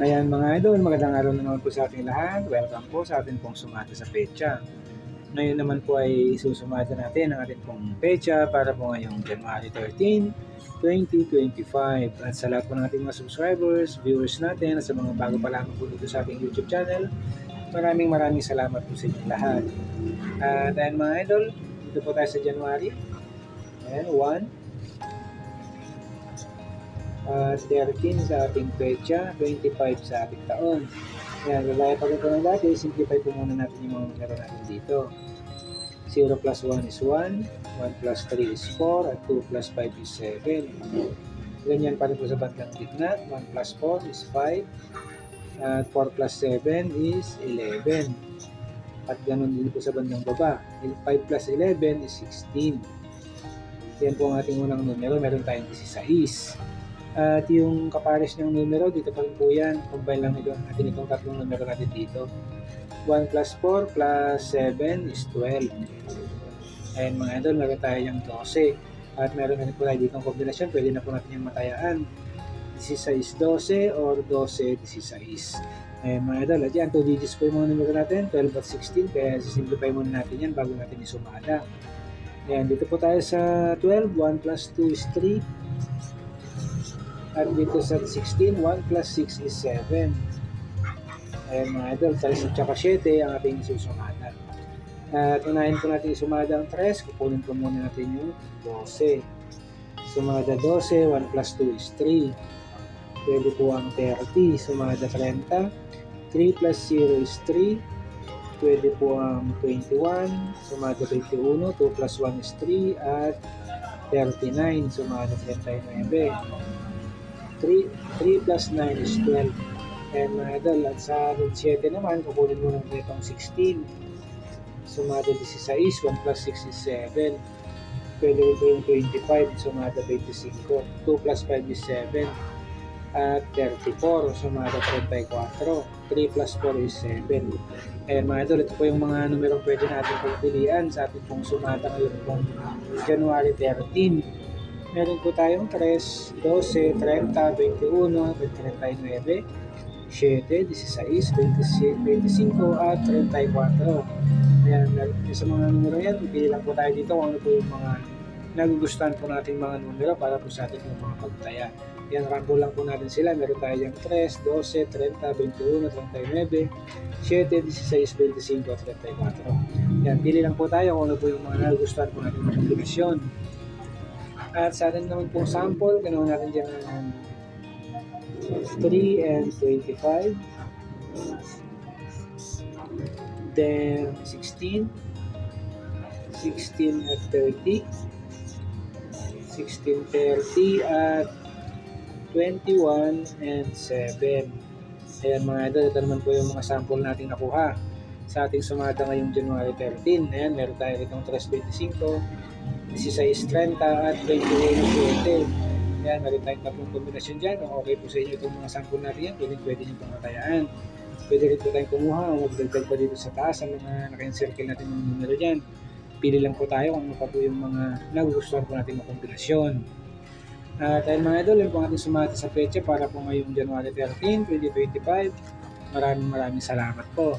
Ayan mga idol, magandang araw na naman po sa ating lahat. Welcome po sa ating pong sumata sa pecha. Ngayon naman po ay isusumata natin ang ating pong pecha para po ngayong January 13, 2025. At sa lahat po ng ating mga subscribers, viewers natin, at sa mga bago pa lamang po dito sa ating YouTube channel, maraming maraming salamat po sa inyo lahat. At ayan mga idol, dito po tayo sa January. Ayan, 1, uh, 13 sa ating pecha, 25 sa ating taon. Yan, gagaya pa ito ng dati, simplify po muna natin yung mga numero natin dito. 0 plus 1 is 1, 1 plus 3 is 4, at 2 plus 5 is 7. Ganyan pa rin po sa bandang gitna, 1 plus 4 is 5, at 4 plus 7 is 11. At ganun din po sa bandang baba, 5 plus 11 is 16. Yan po ang ating unang numero, meron tayong 16. At yung kapares ng numero, dito pa rin po yan. Combine lang ito natin itong tatlong numero natin dito. 1 plus 4 plus 7 is 12. Ayan mga idol, meron tayo yung 12. At meron na rin po tayo dito ang kombinasyon. Pwede na po natin yung matayaan. 16-12 or 12-16. Ayan mga idol, at yan, 2 digits po yung mga numero natin, 12 at 16. Kaya simplify muna natin yan bago natin isumada. Ayan, dito po tayo sa 12. 1 plus 2 is 3. At dito sa 16, 1 plus 6 is 7. Ayan mga idol, 3 at saka 7 ang ating susumada. At unahin po natin isumada ang 3, kukunin po muna natin yung 12. Sumada 12, 1 plus 2 is 3. Pwede po ang 30, sumada 30. 3 plus 0 is 3. Pwede po ang 21, sumada 21, 2 plus 1 is 3, at 39, sumada 39. 3, 3 plus 9 is 12. And mga idol, at sa root 7 naman, kukunin mo ng itong 16. Sumada 16, 1 plus 6 is 7. Pwede po yung 25, sumada 25. 2 plus 5 is 7. At 34, sumada 34. 3 plus 4 is 7. Ayan mga idol, ito po yung mga numero pwede natin pagpilian sa ating pong sumada ngayon pong January 13 meron po tayong 3, 12, 30, 21, 39, 7, 16, 25 at 34. Ayan, sa mga numero yan, pili lang po tayo dito kung ano po yung mga nagugustuhan po natin mga numero para po sa ating mga pagtaya. Yan, rambo lang po natin sila. Meron tayo yung 3, 12, 30, 21, 39, 7, 16, 25, 34. Yan, pili lang po tayo kung ano po yung mga nagugustuhan po natin mga kombinasyon. At sa atin naman pong sample, ganawa natin dyan ng 3 and 25. Then 16. 16 at 30. 16, 30 at 21 and 7. Ayan mga idol, ito naman po yung mga sample natin nakuha sa ating sumada ngayong January 13. Ayan, meron tayo itong 325, 16.30 at 21.7. Yan, meron tayong tatlong kombinasyon dyan. Okay po sa inyo itong mga sample natin yan, pwede, pwede nyo pamatayaan. Pwede rin po tayong kumuha o magdagdag pa dito sa taas ang mga naka-encircle natin ng numero dyan. Pili lang po tayo kung ano pa po yung mga nagugustuhan po natin mga kombinasyon. At uh, mga idol, yun po ating sumati sa pecha para po ngayong January 13, 2025. Maraming maraming salamat po.